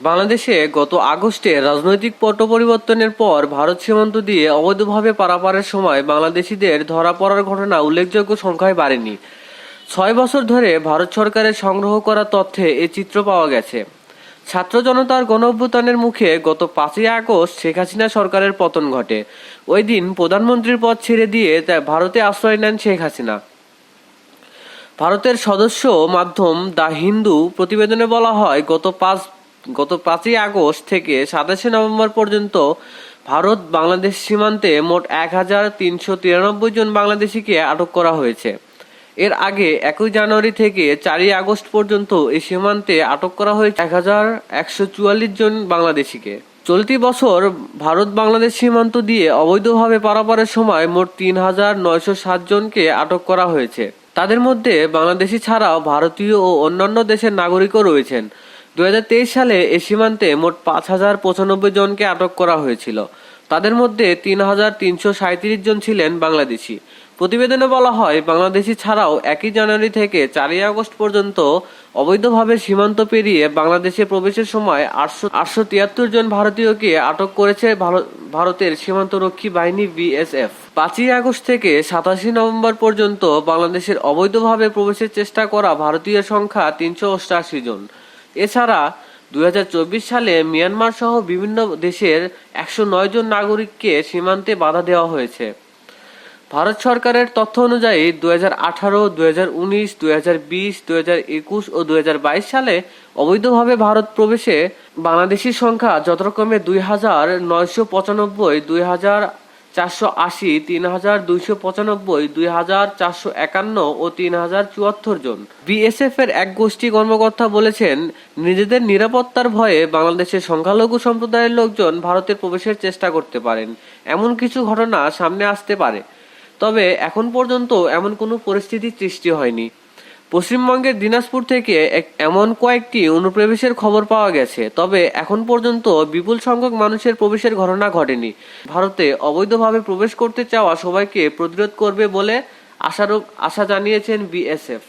বাংলাদেশে গত আগস্টে রাজনৈতিক পট পরিবর্তনের পর ভারত সীমান্ত দিয়ে অবৈধভাবে পারাপারের সময় বাংলাদেশিদের ধরা পড়ার ঘটনা উল্লেখযোগ্য সংখ্যায় বাড়েনি। ছয় বছর ধরে ভারত সরকারের সংগ্রহ করা তথ্যে এই চিত্র পাওয়া গেছে। ছাত্র জনতার গণ অভ্যুত্থানের মুখে গত পাঁচই আগস্ট শেখ হাসিনা সরকারের পতন ঘটে। ওই দিন প্রধানমন্ত্রীর পদ ছেড়ে দিয়ে তা ভারতে আশ্রয় নেন শেখ হাসিনা। ভারতের সদস্য মাধ্যম দ্য হিন্দু প্রতিবেদনে বলা হয়, গত পাঁচ গত পাঁচই আগস্ট থেকে সাতাশে নভেম্বর পর্যন্ত ভারত বাংলাদেশ সীমান্তে মোট এক হাজার তিনশো তিরানব্বই জন বাংলাদেশিকে আটক করা হয়েছে। এর আগে একই জানুয়ারি থেকে চারই আগস্ট পর্যন্ত এই সীমান্তে আটক করা হয়েছে এক হাজার একশো চুয়াল্লিশ জন বাংলাদেশিকে। চলতি বছর ভারত বাংলাদেশ সীমান্ত দিয়ে অবৈধভাবে পারাপারের সময় মোট তিন হাজার নয়শো সাত জনকে আটক করা হয়েছে। তাদের মধ্যে বাংলাদেশি ছাড়াও ভারতীয় ও অন্যান্য দেশের নাগরিকও রয়েছেন। দুই হাজার তেইশ সালে এ সীমান্তে মোট পাঁচ হাজার পঁচানব্বই জনকে আটক করা হয়েছিল। তাদের মধ্যে তিন হাজার তিনশো সাঁত্রিশ জন ছিলেন বাংলাদেশি। প্রতিবেদনে বলা হয়, বাংলাদেশি ছাড়াও একই জানুয়ারি থেকে চারই আগস্ট পর্যন্ত অবৈধভাবে সীমান্ত পেরিয়ে বাংলাদেশে প্রবেশের সময় আটশো আটশো তিয়াত্তর জন ভারতীয়কে আটক করেছে ভারত- ভারতের সীমান্তরক্ষী বাহিনী বিএসএফ। পাঁচই আগস্ট থেকে সাতাশে নভেম্বর পর্যন্ত বাংলাদেশের অবৈধভাবে প্রবেশের চেষ্টা করা ভারতীয় সংখ্যা তিনশো অষ্টাশি জন। এছাড়া দুই হাজার চব্বিশ সালে মিয়ানমার সহ বিভিন্ন দেশের একশো নয় জন নাগরিককে সীমান্তে বাধা দেওয়া হয়েছে। ভারত সরকারের তথ্য অনুযায়ী দু হাজার আঠারো, দুই হাজার উনিশ, দুই হাজার বিশ, দুই হাজার একুশ ও দুই হাজার বাইশ সালে অবৈধভাবে ভারত প্রবেশে বাংলাদেশির সংখ্যা যথাক্রমে দুই হাজার নয়শো পঁচানব্বই, দুই হাজার চারশো আশি, তিন হাজার দুইশো পঁচানব্বই, দুই হাজার চারশো একান্ন ও তিন হাজার চুয়াত্তর জন। বিএসএফ এর এক গোষ্ঠী কর্মকর্তা বলেছেন, নিজেদের নিরাপত্তার ভয়ে বাংলাদেশের সংখ্যালঘু সম্প্রদায়ের লোকজন ভারতের প্রবেশের চেষ্টা করতে পারেন। এমন কিছু ঘটনা সামনে আসতে পারে। তবে এখন পর্যন্ত এমন কোনো পরিস্থিতি সৃষ্টি হয়নি। পশ্চিমবঙ্গের দিনাজপুর থেকে এমন কয়েকটি অনুপ্রবেশের খবর পাওয়া গেছে, তবে এখন পর্যন্ত বিপুল সংখ্যক মানুষের প্রবেশের ঘটনা ঘটেনি। ভারতে অবৈধভাবে প্রবেশ করতে চাওয়া সবাইকে প্রতিরোধ করবে বলে আশারোপ আশা জানিয়েছেন বিএসএফ।